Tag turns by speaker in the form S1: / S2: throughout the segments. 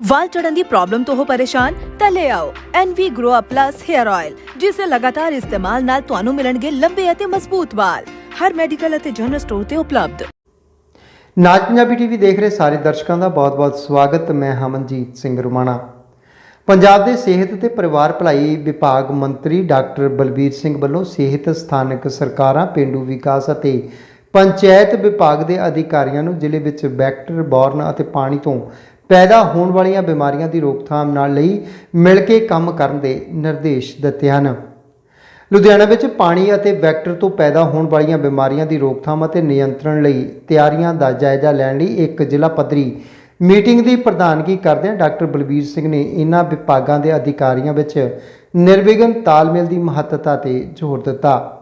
S1: ਵਾਲ ਝੜਨ ਦੀ problem ਤੋਂ ਹੋ ਪਰੇਸ਼ਾਨ, ਤਾਂ ਲੈ ਆਓ NV Grow Up Plus Hair Oil ਜਿਸ ਦੇ ਲਗਾਤਾਰ ਇਸਤੇਮਾਲ ਨਾਲ ਤੁਹਾਨੂੰ ਮਿਲਣਗੇ ਲੰਬੇ ਅਤੇ ਮਜ਼ਬੂਤ ਵਾਲ। ਹਰ ਮੈਡੀਕਲ ਅਤੇ ਜਨਰਲ ਸਟੋਰ ਤੇ ਉਪਲਬਧ।
S2: ਨਾਜ ਪੰਜਾਬੀ ਟੀਵੀ ਦੇਖ ਰਹੇ ਸਾਰੇ ਦਰਸ਼ਕਾਂ ਦਾ ਬਹੁਤ-ਬਹੁਤ ਸਵਾਗਤ। ਮੈਂ ਹਮਨਜੀਤ ਸਿੰਘ ਰੁਮਾਣਾ। ਪੰਜਾਬ ਦੇ ਸਿਹਤ ਤੇ ਪਰਿਵਾਰ ਭਲਾਈ ਵਿਭਾਗ ਮੰਤਰੀ ਡਾਕਟਰ ਬਲਬੀਰ ਸਿੰਘ ਵੱਲੋਂ ਸਿਹਤ ਸਥਾਨਕ ਸਰਕਾਰਾਂ, ਪਿੰਡੂ ਵਿਕਾਸ ਅਤੇ ਪੰਚਾਇਤ ਵਿਭਾਗ ਦੇ ਅਧਿਕਾਰੀਆਂ ਨੂੰ ਜ਼ਿਲ੍ਹੇ ਵਿੱਚ ਬੈਕਟਰ ਬੋਰਨ ਅਤੇ ਪਾਣੀ ਤੋਂ ਪੈਦਾ ਹੋਣ ਵਾਲੀਆਂ ਬਿਮਾਰੀਆਂ ਦੀ ਰੋਕਥਾਮ ਨਾਲ ਲਈ ਮਿਲ ਕੇ ਕੰਮ ਕਰਨ ਦੇ ਨਿਰਦੇਸ਼ ਦਿੱਤੇ ਹਨ। ਲੁਧਿਆਣਾ ਵਿੱਚ ਪਾਣੀ ਅਤੇ ਵੈਕਟਰ ਤੋਂ ਪੈਦਾ ਹੋਣ ਵਾਲੀਆਂ ਬਿਮਾਰੀਆਂ ਦੀ ਰੋਕਥਾਮ ਅਤੇ ਨਿਯੰਤਰਣ ਲਈ ਤਿਆਰੀਆਂ ਦਾ ਜਾਇਜ਼ਾ ਲੈਣ ਲਈ ਇੱਕ ਜ਼ਿਲ੍ਹਾ ਪੱਧਰੀ ਮੀਟਿੰਗ ਦੀ ਪ੍ਰਧਾਨਗੀ ਕਰਦਿਆਂ ਡਾਕਟਰ ਬਲਬੀਰ ਸਿੰਘ ਨੇ ਇਨ੍ਹਾਂ ਵਿਭਾਗਾਂ ਦੇ ਅਧਿਕਾਰੀਆਂ ਵਿੱਚ ਨਿਰਵਿਘਨ ਤਾਲਮੇਲ ਦੀ ਮਹੱਤਤਾ ਤੇ ਜ਼ੋਰ ਦਿੱਤਾ।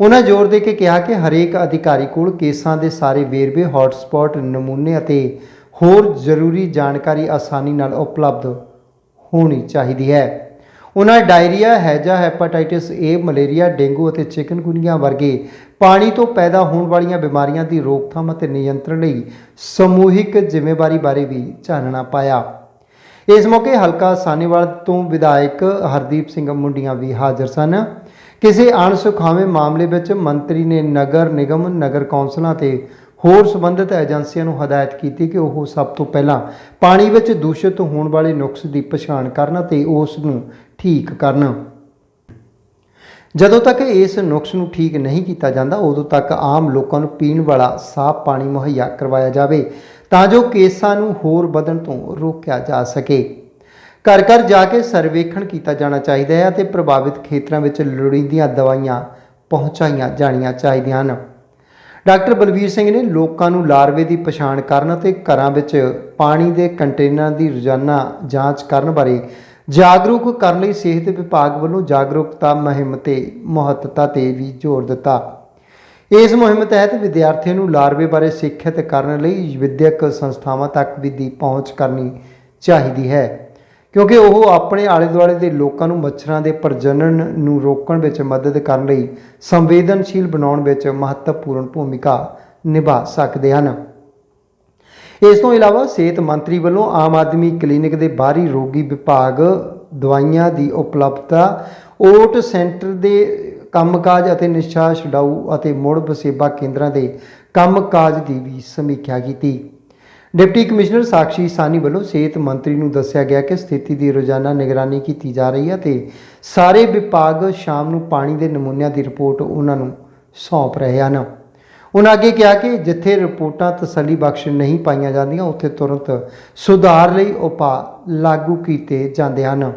S2: ਉਹਨਾਂ ਜ਼ੋਰ ਦੇ ਕੇ ਕਿਹਾ ਕਿ ਹਰੇਕ ਅਧਿਕਾਰੀ ਕੋਲ ਕੇਸਾਂ ਦੇ ਸਾਰੇ ਵੇਰਵੇ ਹੌਟਸਪੌਟ ਨਮੂਨੇ ਅਤੇ ਹੋਰ ਜ਼ਰੂਰੀ ਜਾਣਕਾਰੀ ਆਸਾਨੀ ਨਾਲ ਉਪਲਬਧ ਹੋਣੀ ਚਾਹੀਦੀ ਹੈ। ਉਹਨਾਂ ਡਾਇਰੀਆ, ਹੈਜਾ, ਹੈਪਾਟਾਈਟਿਸ ਏ ਮਲੇਰੀਆ, ਡੇਂਗੂ ਅਤੇ ਚਿਕਨਗੁਨੀਆ ਵਰਗੇ ਪਾਣੀ ਤੋਂ ਪੈਦਾ ਹੋਣ ਵਾਲੀਆਂ ਬਿਮਾਰੀਆਂ ਦੀ ਰੋਕਥਾਮ ਅਤੇ ਨਿਯੰਤਰਣ ਲਈ ਸਮੂਹਿਕ ਜ਼ਿੰਮੇਵਾਰੀ ਬਾਰੇ ਵੀ ਚਾਨਣਾ ਪਾਇਆ। ਇਸ ਮੌਕੇ ਹਲਕਾ ਸਾਨੇਵਾਲ ਤੋਂ ਵਿਧਾਇਕ ਹਰਦੀਪ ਸਿੰਘ ਮੁੰਡੀਆਂ ਵੀ ਹਾਜ਼ਰ ਸਨ। ਕਿਸੇ ਅਣਸੁਖਾਵੇਂ ਮਾਮਲੇ ਵਿੱਚ ਮੰਤਰੀ ਨੇ ਨਗਰ ਨਿਗਮ, ਨਗਰ ਕੌਂਸਲਾਂ ਤੇ ਹੋਰ ਸੰਬੰਧਿਤ ਏਜੰਸੀਆਂ ਨੂੰ ਹਦਾਇਤ ਕੀਤੀ ਕਿ ਉਹ ਸਭ ਤੋਂ ਪਹਿਲਾਂ ਪਾਣੀ ਵਿੱਚ ਦੂਸ਼ਿਤ ਹੋਣ ਵਾਲੇ ਨੁਕਸ ਦੀ ਪਛਾਣ ਕਰਨ ਅਤੇ ਉਸ ਨੂੰ ਠੀਕ ਕਰਨ। ਜਦੋਂ ਤੱਕ ਇਸ ਨੁਕਸ ਨੂੰ ਠੀਕ ਨਹੀਂ ਕੀਤਾ ਜਾਂਦਾ, ਉਦੋਂ ਤੱਕ ਆਮ ਲੋਕਾਂ ਨੂੰ ਪੀਣ ਵਾਲਾ ਸਾਫ਼ ਪਾਣੀ ਮੁਹੱਈਆ ਕਰਵਾਇਆ ਜਾਵੇ ਤਾਂ ਜੋ ਕੇਸਾਂ ਨੂੰ ਹੋਰ ਵਧਣ ਤੋਂ ਰੋਕਿਆ ਜਾ ਸਕੇ। ਘਰ ਘਰ ਜਾ ਕੇ ਸਰਵੇਖਣ ਕੀਤਾ ਜਾਣਾ ਚਾਹੀਦਾ ਹੈ ਅਤੇ ਪ੍ਰਭਾਵਿਤ ਖੇਤਰਾਂ ਵਿੱਚ ਲੋੜੀਂਦੀਆਂ ਦਵਾਈਆਂ ਪਹੁੰਚਾਈਆਂ ਜਾਣੀਆਂ ਚਾਹੀਦੀਆਂ ਹਨ। ਡਾਕਟਰ ਬਲਵੀਰ ਸਿੰਘ ਨੇ ਲੋਕਾਂ ਨੂੰ ਲਾਰਵੇ ਦੀ ਪਛਾਣ ਕਰਨ ਅਤੇ ਘਰਾਂ ਵਿੱਚ ਪਾਣੀ ਦੇ ਕੰਟੇਨਰਾਂ ਦੀ ਰੋਜ਼ਾਨਾ ਜਾਂਚ ਕਰਨ ਬਾਰੇ ਜਾਗਰੂਕ ਕਰਨ ਲਈ ਸਿਹਤ ਵਿਭਾਗ ਵੱਲੋਂ ਜਾਗਰੂਕਤਾ ਮੁਹਿੰਮ ਤੇ ਮਹੱਤਤਾ ਤੇ ਵੀ ਜ਼ੋਰ ਦਿੱਤਾ। ਇਸ ਮੁਹਿੰਮ ਤਹਿਤ ਵਿਦਿਆਰਥੀਆਂ ਨੂੰ ਲਾਰਵੇ ਬਾਰੇ ਸਿੱਖਿਅਤ ਕਰਨ ਲਈ ਵਿਦਿਅਕ ਸੰਸਥਾਵਾਂ ਤੱਕ ਵੀ ਦੀ ਪਹੁੰਚ ਕਰਨੀ ਚਾਹੀਦੀ ਹੈ। ਕਿਉਂਕਿ ਉਹ ਆਪਣੇ ਆਲੇ ਦੁਆਲੇ ਦੇ ਲੋਕਾਂ ਨੂੰ ਮੱਛਰਾਂ ਦੇ ਪ੍ਰਜਨਨ ਨੂੰ ਰੋਕਣ ਵਿੱਚ ਮਦਦ ਕਰਨ ਲਈ ਸੰਵੇਦਨਸ਼ੀਲ ਬਣਾਉਣ ਵਿੱਚ ਮਹੱਤਵਪੂਰਨ ਭੂਮਿਕਾ ਨਿਭਾ ਸਕਦੇ ਹਨ। ਇਸ ਤੋਂ ਇਲਾਵਾ ਸਿਹਤ ਮੰਤਰੀ ਵੱਲੋਂ ਆਮ ਆਦਮੀ ਕਲੀਨਿਕ ਦੇ ਬਾਹਰੀ ਰੋਗੀ ਵਿਭਾਗ ਦਵਾਈਆਂ ਦੀ ਉਪਲਬਧਤਾ, ਓਟ ਸੈਂਟਰ ਦੇ ਕੰਮਕਾਜ ਅਤੇ ਨਿਸ਼ਾ ਛਡਾਊ ਅਤੇ ਮੁੜ ਵਸੇਬਾ ਕੇਂਦਰਾਂ ਦੇ ਕੰਮਕਾਜ ਦੀ ਵੀ ਸਮੀਖਿਆ ਕੀਤੀ। ਡਿਪਟੀ ਕਮਿਸ਼ਨਰ ਸਾਕਸ਼ੀ ਸਾਨੀ ਵੱਲੋਂ ਸਿਹਤ ਮੰਤਰੀ ਨੂੰ ਦੱਸਿਆ ਗਿਆ ਕਿ ਸਥਿਤੀ ਦੀ ਰੋਜ਼ਾਨਾ ਨਿਗਰਾਨੀ ਕੀਤੀ ਜਾ ਰਹੀ ਹੈ ਤੇ ਸਾਰੇ ਵਿਭਾਗ ਸ਼ਾਮ ਨੂੰ ਪਾਣੀ ਦੇ ਨਮੂਨਿਆਂ ਦੀ ਰਿਪੋਰਟ ਉਹਨਾਂ ਨੂੰ ਸੌਂਪ ਰਹੇ ਹਨ। ਉਹਨਾਂ ਅੱਗੇ ਕਿਹਾ ਕਿ ਜਿੱਥੇ ਰਿਪੋਰਟਾਂ ਤਸੱਲੀ ਬਖਸ਼ ਨਹੀਂ ਪਾਈਆਂ ਜਾਂਦੀਆਂ, ਉੱਥੇ ਤੁਰੰਤ ਸੁਧਾਰ ਲਈ ਉਪਾਅ ਲਾਗੂ ਕੀਤੇ ਜਾਂਦੇ ਹਨ।